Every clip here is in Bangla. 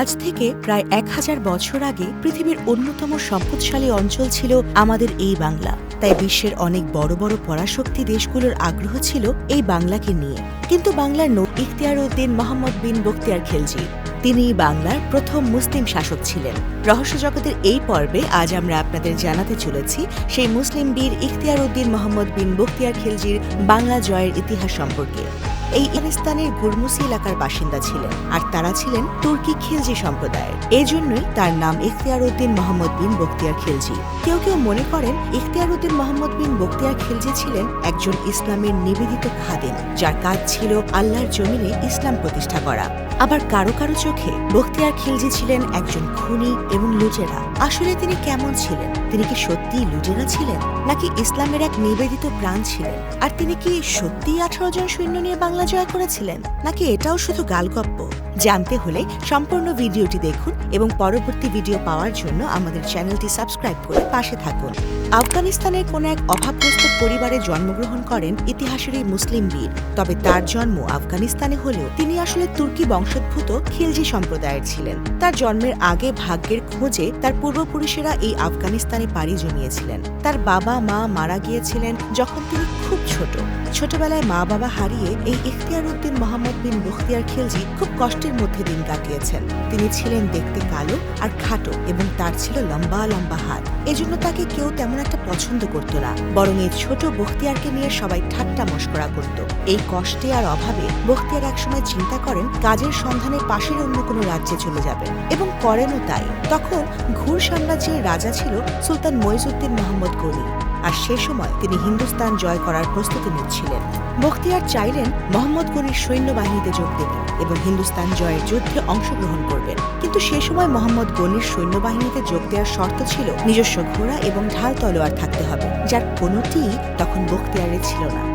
আজ থেকে প্রায় এক হাজার বছর আগে পৃথিবীর অন্যতম সম্পদশালী অঞ্চল ছিল আমাদের এই বাংলা। তাই বিশ্বের অনেক বড় বড় পরাশক্তি দেশগুলোর আগ্রহ ছিল এই বাংলাকে নিয়ে। কিন্তু বাংলার নো ইখতিয়ার উদ্দিন মোহাম্মদ বিন বখতিয়ার খেলজি, তিনি বাংলার প্রথম মুসলিম শাসক ছিলেন। রহস্য জগতের এই পর্বে আজ আমরা আপনাদের জানাতে চলেছি সেই মুসলিম বীর ইখতিয়ার উদ্দিন মোহাম্মদ বিন বখতিয়ার খিলজির বাংলা জয়ের ইতিহাস সম্পর্কে। এই আফগানিস্তানের গুরমুসি এলাকার বাসিন্দা ছিলেন, আর তারা ছিলেন তুর্কি খিলজি সম্প্রদায়ের। এই জন্যই তার নাম ইখতিয়ার উদ্দিন মোহাম্মদ বিন বখতিয়ার খিলজি। কেউ কেউ মনে করেন ইখতিয়ার উদ্দিন মোহাম্মদ বিন বখতিয়ার খিলজি ছিলেন একজন ইসলামের নিবেদিত খাদেন যার কাজ ছিল আল্লাহর জমিনে ইসলাম প্রতিষ্ঠা করা। আবার কারও কারও চোখে বখতিয়ার খিলজি ছিলেন একজন খুনি এবং লুটেরা। আসলে তিনি কেমন ছিলেন? তিনি কি সত্যিই লুটেরা ছিলেন, নাকি ইসলামের এক নিবেদিত প্রাণ ছিলেন? আর তিনি কি সত্যিই আঠারো জন সৈন্য নিয়ে বাংলা জয় করেছিলেন নাকি এটাও শুধু গালগপ্প? জানতে হলে সম্পূর্ণ ভিডিওটি দেখুন এবং পরবর্তী ভিডিও পাওয়ার জন্য আমাদের চ্যানেলটি সাবস্ক্রাইব করে পাশে থাকুন। আফগানিস্তানের কোন এক অভাবগ্রস্ত পরিবারে জন্মগ্রহণ করেন ইতিহাসের এই মুসলিম বীর। তবে তার জন্ম আফগানিস্তানে হলেও তিনি আসলে তুর্কি বংশোদ্ভূত খিলজি সম্প্রদায়ের ছিলেন। তার জন্মের আগে ভাগ্যের খোঁজে তার পূর্বপুরুষেরা এই আফগানিস্তানে পাড়ি জমিয়েছিলেন। তার বাবা মা মারা গিয়েছিলেন যখন তিনি খুব ছোট। ছোটবেলায় মা বাবা হারিয়ে এই ইখতিয়ার উদ্দিন মোহাম্মদ বিন বখতিয়ার খিলজি খুব কষ্টের মধ্যে দিন কাটিয়েছেন। তিনি ছিলেন দেখতে কালো আর খাটো এবং তার ছিল লম্বা লম্বা হাত। এজন্য তাকে কেউ তেমন একটা পছন্দ করত না। বরং এই ছোট বখতিয়ারকে নিয়ে সবাই ঠাট্টা মস্করা করত। এই কষ্টে আর অভাবে বখতিয়ার একসময় চিন্তা করেন, কাজের সন্ধানে পাশের অন্য কোনো রাজ্যে চলে যাবেন। এবং করেনও তাই। তখন ঘুর সাম্রাজ্যের রাজা ছিল সুলতান মইজুদ্দিন মোহাম্মদ গনি। আর সে সময় তিনি হিন্দুস্তান জয় করার প্রস্তুতি নিচ্ছিলেন। বখতিয়ার চাইলেন মোহাম্মদ গনির সৈন্যবাহিনীতে যোগ দেবেন এবং হিন্দুস্তান জয়ের যুদ্ধে অংশগ্রহণ করবেন। কিন্তু সে সময় মোহাম্মদ গনির সৈন্যবাহিনীতে যোগ দেওয়ার শর্ত ছিল নিজস্ব ঘোড়া এবং ঢাল তলোয়ার থাকতে হবে, যার কোনোটিই তখন বখতিয়ারে ছিল না।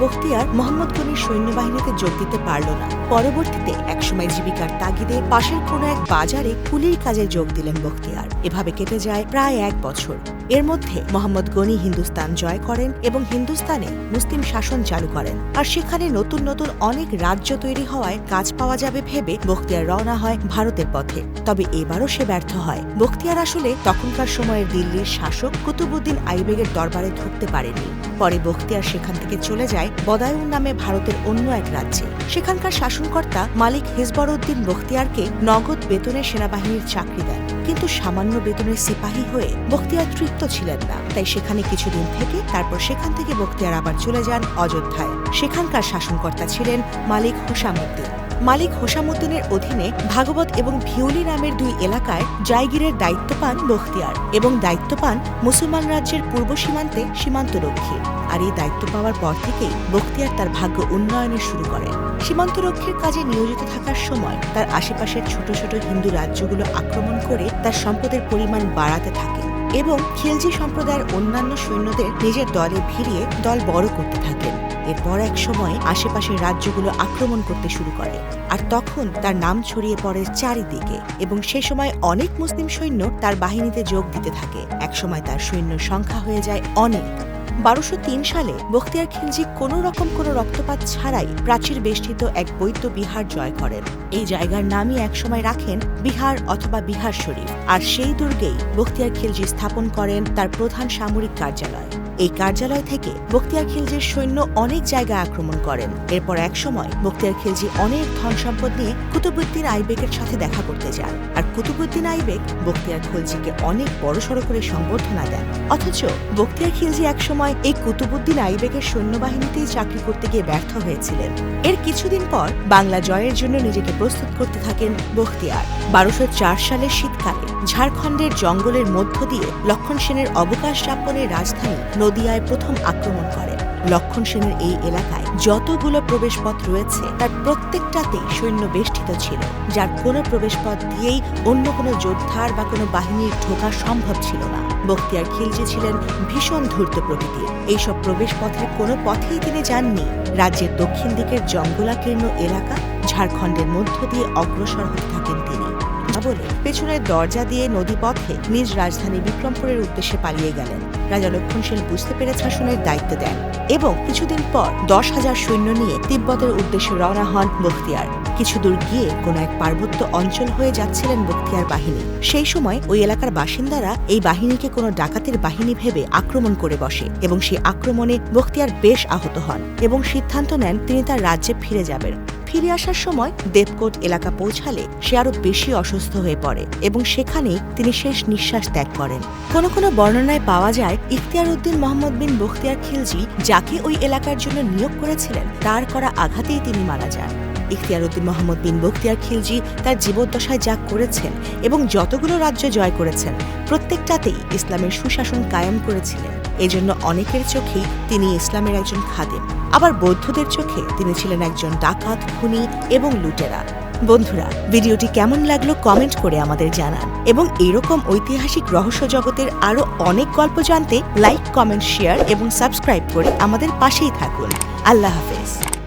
বখতিয়ার মোহাম্মদ গনির সৈন্যবাহিনীতে যোগ দিতে পারল না। পরবর্তীতে একসময় জীবিকার তাগিদে পাশের কোনো এক বাজারে কুলির কাজে যোগ দিলেন বখতিয়ার। এভাবে কেটে যায় প্রায় এক বছর। এর মধ্যে মোহাম্মদ গনি হিন্দুস্তান জয় করেন এবং হিন্দুস্তানে মুসলিম শাসন চালু করেন। আর সেখানে নতুন নতুন অনেক রাজ্য তৈরি হওয়ায় কাজ পাওয়া যাবে ভেবে বখতিয়ার রওনা হয় ভারতের পথে। তবে এবারও সে ব্যর্থ হয়। বখতিয়ার আসলে তখনকার সময়ের দিল্লির শাসক কুতুবুদ্দিন আইবেগের দরবারে ঢুকতে পারেনি পরে বখতিয়ার সেখান থেকে চলে যায় বদায়ুন নামে ভারতের অন্য এক রাজ্যে। সেখানকার শাসনকর্তা মালিক হিজবরউদ্দিন বখতিয়ারকে নগদ বেতনে সেনাবাহিনীর চাকরি দেন, কিন্তু সামান্য বেতনের সিপাহী হয়ে বখতিয়ার তৃপ্ত ছিলেন না। তাই সেখানে কিছুদিন থেকে তারপর সেখান থেকে বখতিয়ার আবার চলে যান অযোধ্যায়। সেখানকার শাসনকর্তা ছিলেন মালিক হোসামুদ্দিন মালিক হোসামুদ্দিনের অধীনে ভাগবত এবং ভিউলি নামের দুই এলাকায় জায়গিরের দায়িত্ব পান বখতিয়ার এবং দায়িত্ব পান মুসলমান রাজ্যের পূর্ব সীমান্তে সীমান্তরক্ষী। আর এই দায়িত্ব পাওয়ার পর থেকেই বখতিয়ার তার ভাগ্য উন্নয়নের শুরু করেন সীমান্তরক্ষীর কাজে নিয়োজিত থাকার সময় তার আশেপাশের ছোট ছোট হিন্দু রাজ্যগুলো আক্রমণ করে তার সম্পদের পরিমাণ বাড়াতে থাকেন এবং খিলজি সম্প্রদায়ের অন্যান্য সৈন্যদের নিজের দলে ভিড়িয়ে দল বড় করতে থাকেন। এরপর এক সময় আশেপাশের রাজ্যগুলো আক্রমণ করতে শুরু করে। আর তখন তার নাম ছড়িয়ে পড়ে চারিদিকে এবং সে সময় অনেক মুসলিম সৈন্য তার বাহিনীতে যোগ দিতে থাকে। একসময় তার সৈন্য সংখ্যা হয়ে যায় অনেক। বারোশো তিন সালে বখতিয়ার খিলজি কোনো রকম কোনো রক্তপাত ছাড়াই প্রাচীর বেষ্টিত এক বৈদ্য বিহার জয় করেন। এই জায়গার নামই একসময় রাখেন বিহার অথবা বিহার শরীফ। আর সেই দুর্গেই বখতিয়ার খিলজি স্থাপন করেন তার প্রধান সামরিক কার্যালয়। এই কার্যালয় থেকে বখতিয়ার খিলজির সৈন্য অনেক জায়গায় আক্রমণ করেন। এরপর এক সময় বখতিয়ার খিলজি অনেক ধন সম্পদ নিয়ে কুতুবুদ্দিন আইবেকের সাথে দেখা করতে যান। আর কুতুবুদ্দিন আইবেক বখতিয়ার খিলজিকে অনেক বড়সড় করে সংবর্ধনা দেন। অথচ বখতিয়ার খিলজি এক সময় এই কুতুবুদ্দিন আইবেকের সৈন্যবাহিনীতেই চাকরি করতে গিয়ে ব্যর্থ হয়েছিলেন। এর কিছুদিন পর বাংলা জয়ের জন্য নিজেকে প্রস্তুত করতে থাকেন বখতিয়ার। বারোশো চার সালের শীতকালে ঝাড়খণ্ডের জঙ্গলের মধ্য দিয়ে লক্ষণ সেনের অবকাশ যাপনের রাজধানী নদিয়ায় প্রথম আক্রমণ করেন লক্ষণ সেনের এই এলাকায় যতগুলো প্রবেশপথ রয়েছে, তার প্রত্যেকটাতেই সৈন্য বেষ্টিত ছিল। যার কোনো প্রবেশপথ দিয়েই অন্য কোনো যোদ্ধার বা কোনো বাহিনীর ঢোকা সম্ভব ছিল না। বখতিয়ার খিলজি ছিলেন ভীষণ ধূর্ত প্রকৃতির। এইসব প্রবেশপথের কোনো পথেই তিনি যাননি। রাজ্যের দক্ষিণ দিকের জঙ্গলাকীর্ণ এলাকা, ঝাড়খণ্ডের মধ্য দিয়ে অগ্রসর হতে থাকেন তিনি। বলে পেছনের দরজা দিয়ে নদীপথে নিজ রাজধানী বিক্রমপুরের উদ্দেশ্যে পালিয়ে গেলেন। রাজা লক্ষণ সেন বুঝতে পেরে শাসনের দায়িত্ব দেন এবং কিছুদিন পর দশ হাজার সৈন্য নিয়ে তিব্বতের উদ্দেশ্যে রওনা হন বখতিয়ার। কিছু দূর গিয়ে কোনো এক পার্বত্য অঞ্চল হয়ে যাচ্ছিলেন বখতিয়ার বাহিনী। সেই সময় ওই এলাকার বাসিন্দারা এই বাহিনীকে কোনো ডাকাতের বাহিনী ভেবে আক্রমণ করে বসে এবং সেই আক্রমণে বখতিয়ার বেশ আহত হন এবং সিদ্ধান্ত নেন তিনি তার রাজ্যে ফিরে যাবেন। ফিরে আসার সময় দেবকোট এলাকা পৌঁছালে সে আরও বেশি অসুস্থ হয়ে পড়ে এবং সেখানেই তিনি শেষ নিঃশ্বাস ত্যাগ করেন। কোন কোন বর্ণনায় পাওয়া যায়, ইখতিয়ার উদ্দিন মোহাম্মদ বিন বখতিয়ার খিলজি যাকে ওই এলাকার জন্য নিয়োগ করেছিলেন, তার করা আঘাতেই তিনি মারা যান। ইখতিয়ার উদ্দিন মোহাম্মদ বিন বখতিয়ার খিলজি তার জীবদ্দশায় যা করেছেন এবং যতগুলো রাজ্য জয় করেছেন, প্রত্যেকটাতেই ইসলামের সুশাসন কায়েম করেছিলেন। এজন্য অনেকের চোখেই তিনি ইসলামের একজন খাদেম। আবার বৌদ্ধদের চোখে তিনি ছিলেন একজন ডাকাত, খুনি এবং লুটেরা। বন্ধুরা, ভিডিওটি কেমন লাগল কমেন্ট করে আমাদের জানান। এবং এরকম ঐতিহাসিক রহস্য জগতের আরও অনেক গল্প জানতে, লাইক, কমেন্ট, শেয়ার এবং সাবস্ক্রাইব করে আমাদের পাশেই থাকুন। আল্লাহ হাফেজ।